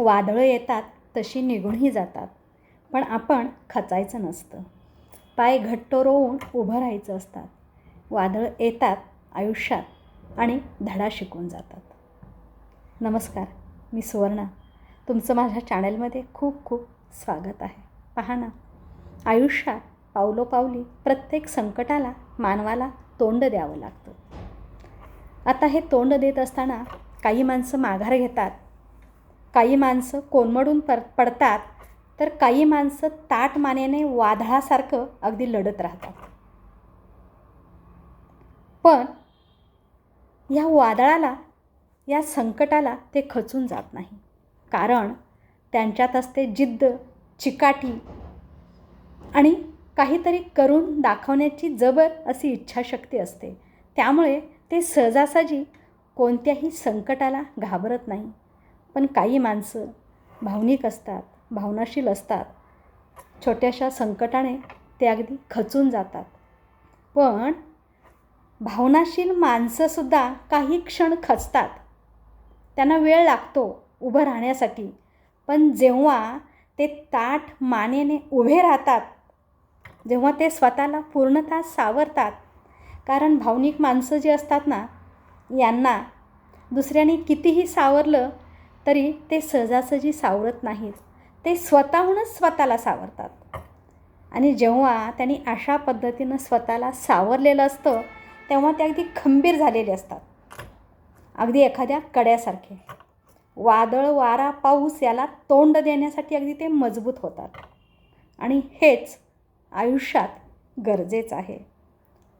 वादळं येतात तशी निघूनही जातात. पण आपण खचायचं नसतं. पाय घट्ट रोवून उभं राहायचं असतात. वादळं येतात आयुष्यात आणि धडा शिकून जातात. नमस्कार मी सुवर्णा. तुमचं माझ्या चॅनलमध्ये खूप खूप स्वागत आहे. पहा ना आयुष्यात पावलोपावली प्रत्येक संकटाला मानवाला तोंड द्यावं लागतं. आता हे तोंड देत असताना काही माणसं माघार घेतात काही माणसं कोलमडून पर पडतात तर काही माणसं ताट मानेने वादळासारखं अगदी लढत राहतात. पण या वादळाला या संकटाला ते खचून जात नाही. कारण त्यांच्यात असते जिद्द चिकाटी आणि काहीतरी करून दाखवण्याची जबर अशी इच्छाशक्ती असते. त्यामुळे ते सहजासहजी कोणत्याही संकटाला घाबरत नाही. पण काही माणसं भावनिक असतात भावनाशील असतात. छोट्याशा संकटाने ते अगदी खचून जातात. पण भावनाशील माणसंसुद्धा काही क्षण खचतात. त्यांना वेळ लागतो उभं राहण्यासाठी. पण जेव्हा ते ताठ मानेने उभे राहतात जेव्हा ते स्वतःला पूर्णतः सावरतात कारण भावनिक माणसं जी असतात ना यांना दुसऱ्याने कितीही सावरलं तरी ते सहजासहजी सावरत नाहीत. ते स्वतःहूनच स्वतःला सावरतात. आणि जेव्हा त्यांनी अशा पद्धतीनं स्वतःला सावरलेलं असतं तेव्हा ते अगदी खंबीर झालेले असतात. अगदी एखाद्या कड्यासारखे. वादळ वारा पाऊस याला तोंड देण्यासाठी अगदी ते मजबूत होतात. आणि हेच आयुष्यात गरजेचं आहे.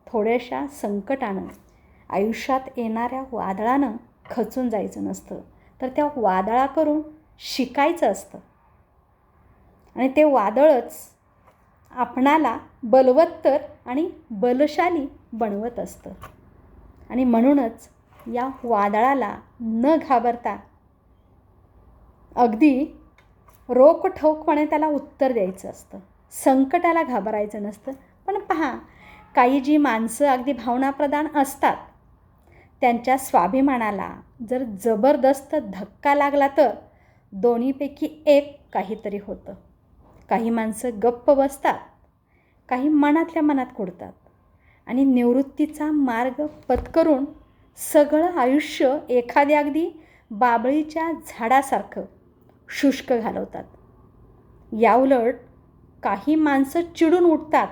थोड्याशा संकटानं आयुष्यात येणाऱ्या वादळानं खचून जायचं नसतं. तर त्या वादळा करून शिकायचं असतं. आणि ते वादळच आपणाला बलवत्तर आणि बलशाली बनवत असतं. आणि म्हणूनच या वादळाला न घाबरता अगदी रोखठोकपणे त्याला उत्तर द्यायचं असतं. संकटाला घाबरायचं नसतं. पण पहा काही जी माणसं अगदी भावनाप्रधान असतात त्यांच्या स्वाभिमानाला जर जबरदस्त धक्का लागला तर दोन्हीपैकी एक काहीतरी होतं. काही माणसं गप्प बसतात काही मनातल्या मनात कुडतात आणि निवृत्तीचा मार्ग पत्करून सगळं आयुष्य एखाद्या अगदी बाबळीच्या झाडासारखं शुष्क घालवतात. याउलट काही माणसं चिडून उठतात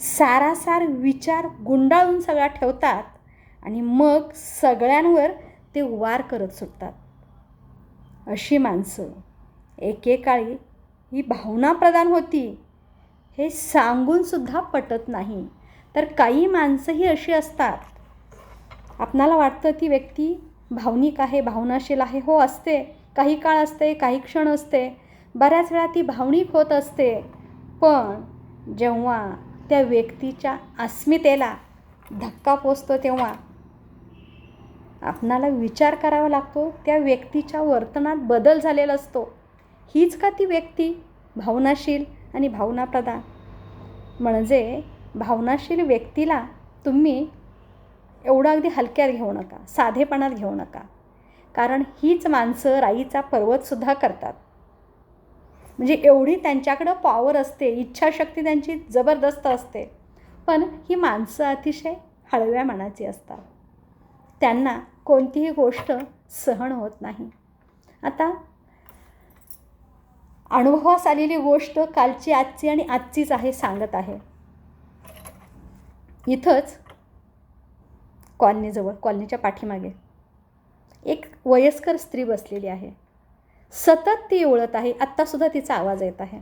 सारासार विचार गुंडाळून सगळा ठेवतात आणि मग सगळ्यांवर ते वार करत सुटतात. अशी माणसं एकेकाळी ही भावना प्रदान होती. हे सांगूनसुद्धा पटत नाही. तर काही माणसंही अशी असतात. आपणाला वाटतं ती व्यक्ती भावनिक आहे भावनाशील आहे. हो असते. काही काळ असते काही क्षण असते. बऱ्याच वेळा ती भावनिक होत असते. पण जेव्हा त्या व्यक्तीच्या अस्मितेला धक्का पोचतो तेव्हा आपणाला विचार करावा लागतो त्या व्यक्तीच्या वर्तनात बदल झालेला असतो. हीच का ती व्यक्ती? भावनाशील आणि भावनाप्रधान. म्हणजे भावनाशील व्यक्तीला तुम्ही एवढं अगदी हलक्यात घेऊ नका साधेपणात घेऊ नका. कारण हीच माणसं राईचा पर्वतसुद्धा करतात. म्हणजे एवढी त्यांच्याकडं पॉवर असते इच्छाशक्ती त्यांची जबरदस्त असते. पण ही माणसं अतिशय हळव्या मनाची असतात. त्यांना कोणतीही गोष्ट सहन होत नाही. आता अनुभवास आलेली गोष्ट कालची आजची आणि आजचीच आहे सांगत आहे. इथंच कॉलनीजवळ कॉलनीच्या पाठीमागे एक वयस्कर स्त्री बसलेली आहे. सतत ती ओळत आहे आत्तासुद्धा तिचा आवाज येत आहे.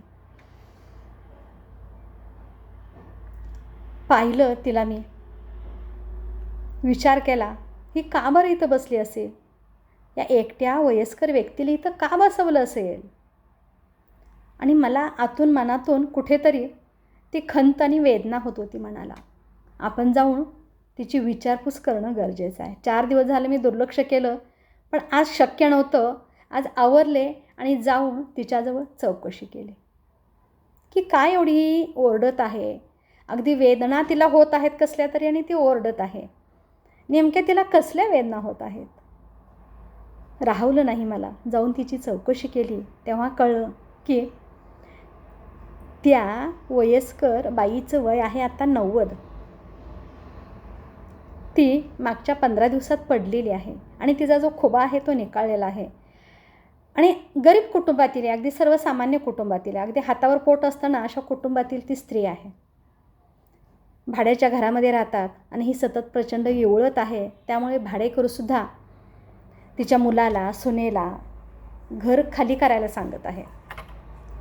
पाहिलं तिला मी. विचार केला ही का बरं इथं बसली असेल? या एकट्या वयस्कर व्यक्तीला इथं का बसवलं असेल? आणि मला आतून मनातून कुठेतरी ती खंत आणि वेदना होत होती मनाला. आपण जाऊन तिची विचारपूस करणं गरजेचं आहे. चार दिवस झालं मी दुर्लक्ष केलं पण आज शक्य नव्हतं. आज आवरले आणि जाऊन तिच्याजवळ चौकशी केली. की काय एवढी ओरडत आहे? अगदी वेदना तिला होत आहेत कसल्या तरी आणि ती ओरडत आहे. नेमक्या तिला कसल्या वेदना होत आहेत? राहवलं नाही मला. जाऊन तिची चौकशी केली. तेव्हा कळलं की त्या वयस्कर बाईचं वय आहे आता नव्वद. ती मागच्या पंधरा दिवसात पडलेली आहे आणि तिचा जो खोबा आहे तो निकाळलेला आहे. आणि गरीब कुटुंबातील अगदी सर्वसामान्य कुटुंबातील अगदी हातावर पोट असताना अशा कुटुंबातील ती स्त्री आहे. भाड्याच्या घरामध्ये राहतात आणि ही सतत प्रचंड येवळत आहे त्यामुळे भाडेकरूसुद्धा तिच्या मुलाला सुनेला घर खाली करायला सांगत आहे.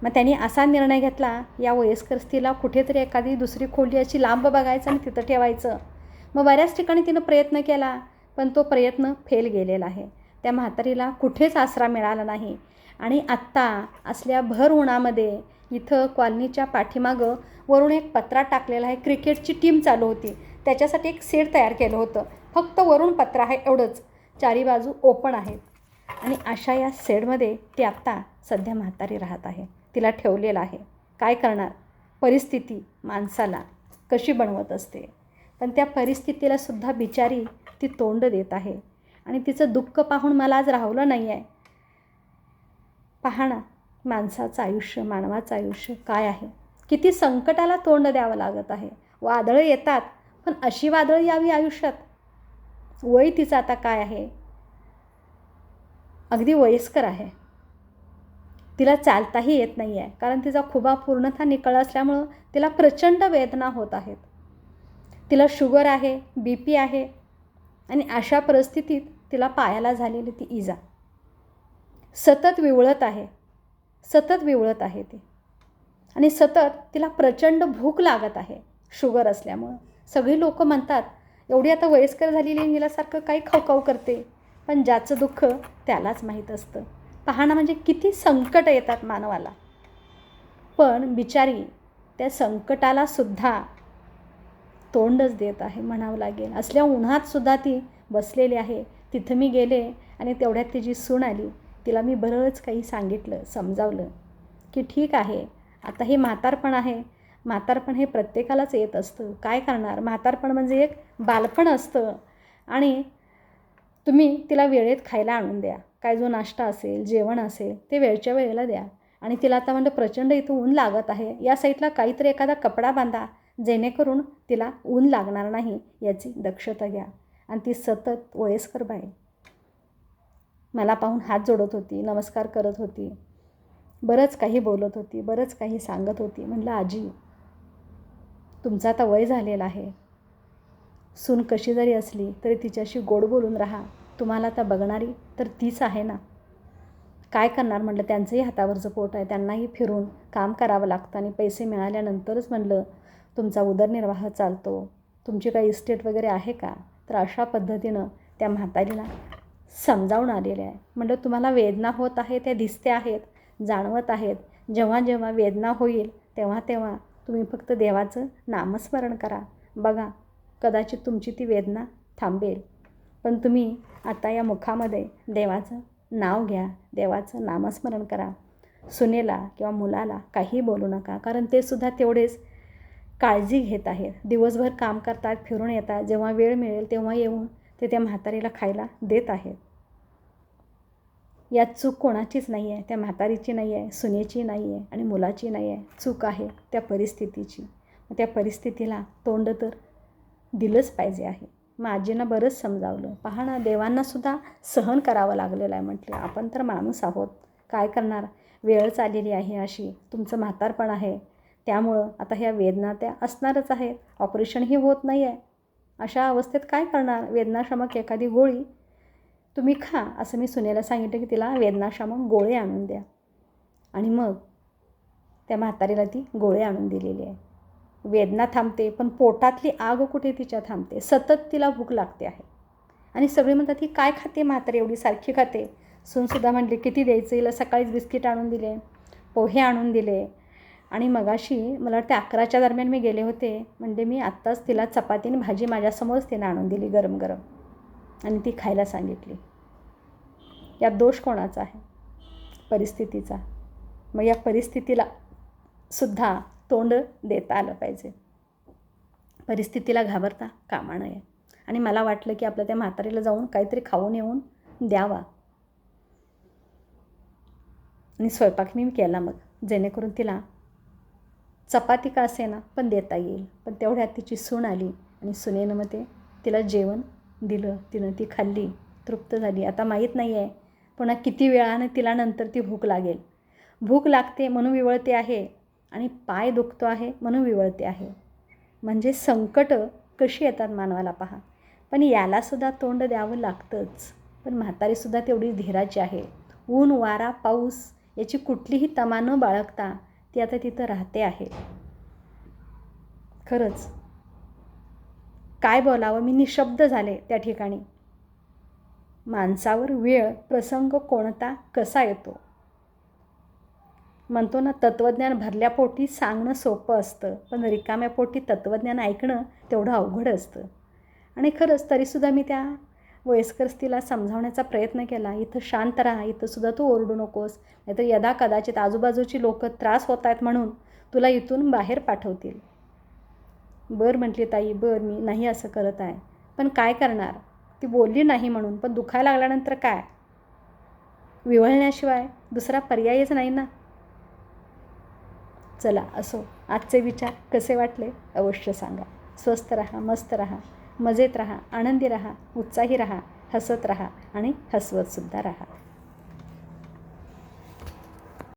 मग त्यांनी असा निर्णय घेतला या वयस्कर स्त्रीला कुठेतरी एखादी दुसरी खोली अशी लांब बघायचं आणि तिथं ठेवायचं. मग बऱ्याच ठिकाणी तिनं प्रयत्न केला पण तो प्रयत्न फेल गेलेला आहे. त्या म्हातारीला कुठेच आसरा मिळाला नाही. आणि आत्ता असल्या भर उन्हामध्ये इथं कॉलनीच्या पाठीमागं वरून एक पत्रा टाकलेला आहे. क्रिकेटची टीम चालू होती. त्याच्यासाठी एक सेट तयार केलं होतं. फक्त वरून पत्र आहे एवढंच. चारी बाजू ओपन आहेत. आणि अशा या सेडमध्ये ती आत्ता सध्या म्हातारी राहत आहे. तिला ठेवलेलं आहे. काय करणार? परिस्थिती माणसाला कशी बनवत असते? पण त्या परिस्थितीला सुद्धा बिचारी ती तोंड देत आहे. आणि तिचं दुःख पाहून मला आज राहवलं नाही आहे पहा ना माणसाचं आयुष्य मानवाचं आयुष्य काय आहे? किती संकटाला तोंड द्यावं लागत आहे? वादळं येतात पण अशी वादळं यावी आयुष्यात? वय तिचं आता काय आहे? अगदी वयस्कर आहे. तिला चालताही येत नाही आहे कारण तिचा खुबा पूर्णतः निकळ असल्यामुळं तिला प्रचंड वेदना होत आहेत. तिला शुगर आहे बी पी आहे आणि अशा परिस्थितीत तिला पायाला झालेली ती इजा. सतत विवळत आहे. सतत विवळत आहे ती. आणि सतत तिला प्रचंड भूक लागत आहे शुगर असल्यामुळं. सगळी लोक म्हणतात एवढी आता वयस्कर झालेली हिलासारखं काही खवखव करते. पण ज्याचं दुःख त्यालाच माहीत असतं. पाहणं म्हणजे किती संकट येतात मानवाला. पण बिचारी त्या संकटाला सुद्धा तोंडच देत आहे म्हणावं लागेल. असल्या उन्हातसुद्धा ती बसलेली आहे. तिथं मी गेले आणि तेवढ्यात तिची सून आली. तिला मी बरंच काही सांगितलं समजावलं की ठीक आहे आता हे म्हातारपण आहे. म्हातारपण हे प्रत्येकालाच येत असतं. काय करणार? म्हातारपण म्हणजे एक बालपण असतं. आणि तुम्ही तिला वेळेत खायला आणून द्या. काय जो नाश्ता असेल जेवण असेल ते वेळच्या वेळेला द्या. आणि तिला आता म्हणजे प्रचंड इथं ऊन लागत आहे. या साईडला काहीतरी एखादा कपडा बांधा जेणेकरून तिला ऊन लागणार नाही याची दक्षता घ्या. आणि ती सतत वयस्कर बाई. मला पाहून हात जोडत होती नमस्कार करत होती. बरंच काही बोलत होती बरंच काही सांगत होती. म्हणलं आजी तुमचं आता वय झालेलं आहे. सून कशी जरी असली तरी तिच्याशी गोड बोलून राहा. तुम्हाला आता बघणारी तर तीच आहे ना. काय करणार म्हटलं त्यांचंही हातावरचं पोट आहे. त्यांनाही फिरून काम करावं लागतं आणि पैसे मिळाल्यानंतरच म्हटलं तुमचा उदरनिर्वाह चालतो. तुमची काही इस्टेट वगैरे आहे का? तर अशा पद्धतीनं त्या म्हातारीला समजावून आलेले आहे. म्हटलं तुम्हाला वेदना होत आहे त्या दिसते आहेत जाणवत आहेत. जेव्हा जेव्हा वेदना होईल तेव्हा तेव्हा तुम्ही फक्त देवाचं नामस्मरण करा. बघा कदाचित तुमची ती वेदना थांबेल. पण तुम्ही आता या मुखामध्ये देवाचं नाव घ्या देवाचं नामस्मरण करा. सुनेला किंवा मुलाला काही बोलू नका कारण ते सुद्धा तेवढेच काळजी घेत आहेत. दिवसभर काम करतात फिरून येतात. जेव्हा वेळ मिळेल तेव्हा येऊन ते त्या म्हातारीला खायला देत आहेत. यात चूक कोणाचीच नाही आहे. त्या म्हातारीची नाही आहे सुनेची नाही आहे आणि मुलाची नाही आहे. चूक आहे त्या परिस्थितीची. त्या परिस्थितीला तोंड तर दिलंच पाहिजे आहे. मग आजीनं बरंच समजावलं. पहा ना देवांनासुद्धा सहन करावं लागलेलं आहे म्हटलं. आपण तर माणूस आहोत. काय करणार? वेळच आलेली आहे अशी. तुमचं म्हातारपण आहे. त्यामुळं आता ह्या वेदना त्या असणारच आहेत. ऑपरेशनही होत नाही आहे अशा अवस्थेत काय करणार? वेदनाशमक एखादी गोळी तुम्ही खा असं मी सुनेला सांगितलं की तिला वेदनाशामक गोळे आणून द्या. आणि मग त्या म्हातारीला ती गोळे आणून दिलेली आहे. वेदना थांबते पण पोटातली आग कुठे तिच्या थांबते? सतत तिला भूक लागते आहे. आणि सगळे म्हणतात ही काय खाते म्हातारी एवढी सारखी खाते? सूनसुद्धा म्हणले किती द्यायचं? हिला सकाळीच बिस्किट आणून दिले पोहे आणून दिले. आणि मगाशी मला वाटते अकराच्या दरम्यान मी गेले होते म्हणजे मी आत्ताच तिला चपातीने भाजी माझ्यासमोरच तिने आणून दिली गरम गरम आणि ती खायला सांगितली. यात दोष कोणाचा आहे? परिस्थितीचा. मग या परिस्थितीला सुद्धा तोंड देता आलं पाहिजे. परिस्थितीला घाबरता कामा नये. आणि मला वाटलं की आपल्या त्या म्हातारीला जाऊन काहीतरी खाऊन येऊन द्यावा. आणि स्वयंपाक मी केला मग. जेणेकरून तिला चपाती का असे ना पण देता येईल. पण तेवढ्यात तिची सून आली आणि सुनेनं मग ते तिला जेवण दिलं तिनं ती खाल्ली तृप्त झाली. आता माहीत नाही आहे पुन्हा किती वेळानं तिला नंतर ती भूक लागेल. भूक लागते म्हणून विवळते आहे आणि पाय दुखतो आहे म्हणून विवळते आहे. म्हणजे संकटं कशी येतात मानवाला पहा. पण यालासुद्धा तोंड द्यावं लागतंच. पण म्हातारीसुद्धा तेवढी धीराची आहे. ऊन वारा पाऊस याची कुठलीही तमा न बाळगता ती आता तिथं राहते आहे. खरंच काय बोलावं? मी निशब्द झाले त्या ठिकाणी. माणसावर वेळ प्रसंग कोणता? कसा येतो? म्हणतो ना तत्त्वज्ञान भरल्या पोटी सांगणं सोपं असतं पण रिकाम्या पोटी तत्त्वज्ञान ऐकणं तेवढं अवघड असतं. आणि खरंच तरीसुद्धा मी त्या वयस्कर स्त्रीला समजावण्याचा प्रयत्न केला. इथं शांत राहा इथंसुद्धा तू ओरडू नकोस. नाहीतर यदा कदाचित आजूबाजूची लोकं त्रास होत आहेत म्हणून तुला इथून बाहेर पाठवतील. बरं म्हटली ताई बरं मी नाही असं करत आहे. पण काय करणार? ती बोलली नाही म्हणून. पण दुखायला लागल्यानंतर काय? विवळण्याशिवाय दुसरा पर्यायच नाही ना. चला असो. आजचे विचार कसे वाटले अवश्य सांगा. स्वस्त रहा मस्त रहा. मजेत रहा आनंदी रहा उत्साही रहा हसत रहा आणि हसवतसुद्धा राहा.